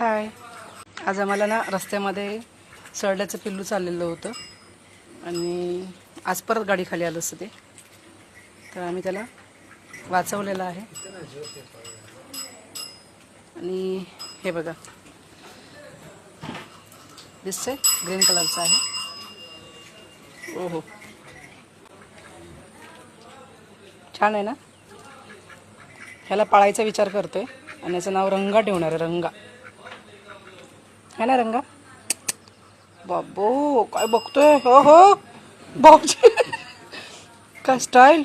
हाय. आज आम्हाला ना रस्त्यामध्ये सरड्याचं पिल्लू चाललेलं होतं. आणि आज परत गाडी खाली आलं असतं ते. तर आम्ही त्याला वाचवलेलं आहे. आणि हे बघा. दिसतंय? ग्रीन कलरचं आहे. ओ हो छान आहे ना? ह्याला पाळायचा विचार करतोय. आणि याचं नाव रंगा ठेवणार आहे रंगा. है ना रंगा? बाबो काय बघतोय? हो हो. बापजी काय स्टाईल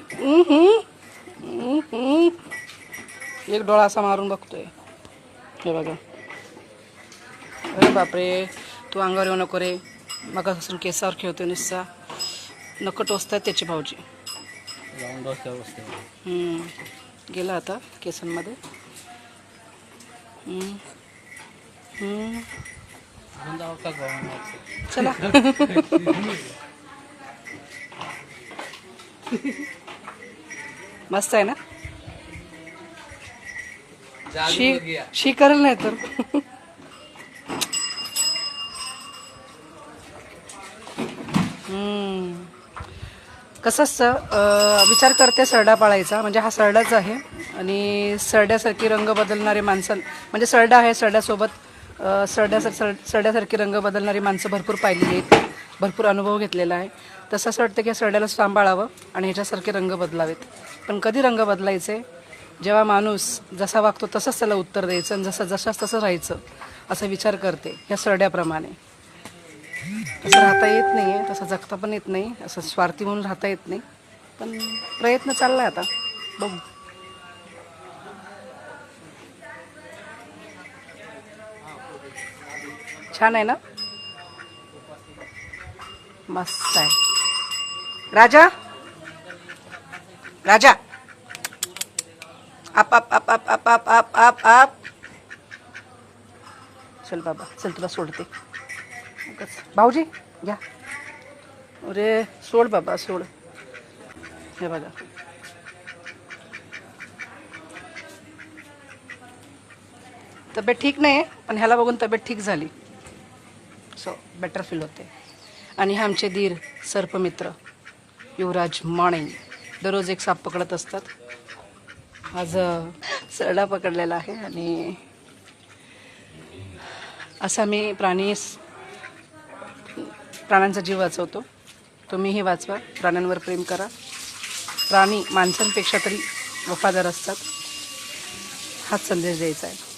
एक डोळा असा मारून बघतोय. हे बघा. अरे बापरे. तू अंगावर येऊ नको रे. मग केसावर खेळतोय नुसता. नको टोचतात त्याची भाऊजी. गेला आता केसांमध्ये. चला. मस्त आहे ना? शी शी करेल नाही तर. हम्म. कसं असतं विचार करते सरडा पाळायचा. म्हणजे हा सरडाच आहे. आणि सरड्यासारखी रंग बदलणारे माणसं म्हणजे सरडा आहे सरड्यासोबत सरड्यासार सर सरड्यासारखी रंग बदलणारी माणसं भरपूर पाहिली आहेत. भरपूर अनुभव घेतलेला आहे. तसं असं वाटतं की या सरड्याला सांभाळावं आणि ह्याच्यासारखे रंग बदलावेत. पण कधी रंग बदलायचे? जेव्हा माणूस जसा वागतो तसंच त्याला उत्तर द्यायचं आणि जसं जशाच तसं राहायचं असा विचार करते या सरड्याप्रमाणे. तसं राहता येत नाही आहे तसं जगता पण येत नाही असं स्वार्थी म्हणून राहता येत नाही. पण प्रयत्न चालला आहे आता. बघू. छान आहे ना? मस्त आहे. राजा? राजा? आप आप आप आप आप आप आप आप आप. चल बाबा चल तुला सोडते. भाऊजी घ्या अरे सोड बाबा सोड. हे बघा. तब्येत ठीक नाही पण ह्याला बघून तब्येत ठीक झाली. सो बेटर फील होते. आणि हे आमचे धीर सर्पमित्र युवराज माणे दररोज एक साप पकडत असतात. आज सरडा पकडलेला आहे आणि असा मी प्राणी प्राण्यांचा जीव वाचवतो. तुम्हीही वाचवा. प्राण्यांवर प्रेम करा. प्राणी माणसांपेक्षा तरी वफादार असतात. हाच संदेश द्यायचा आहे.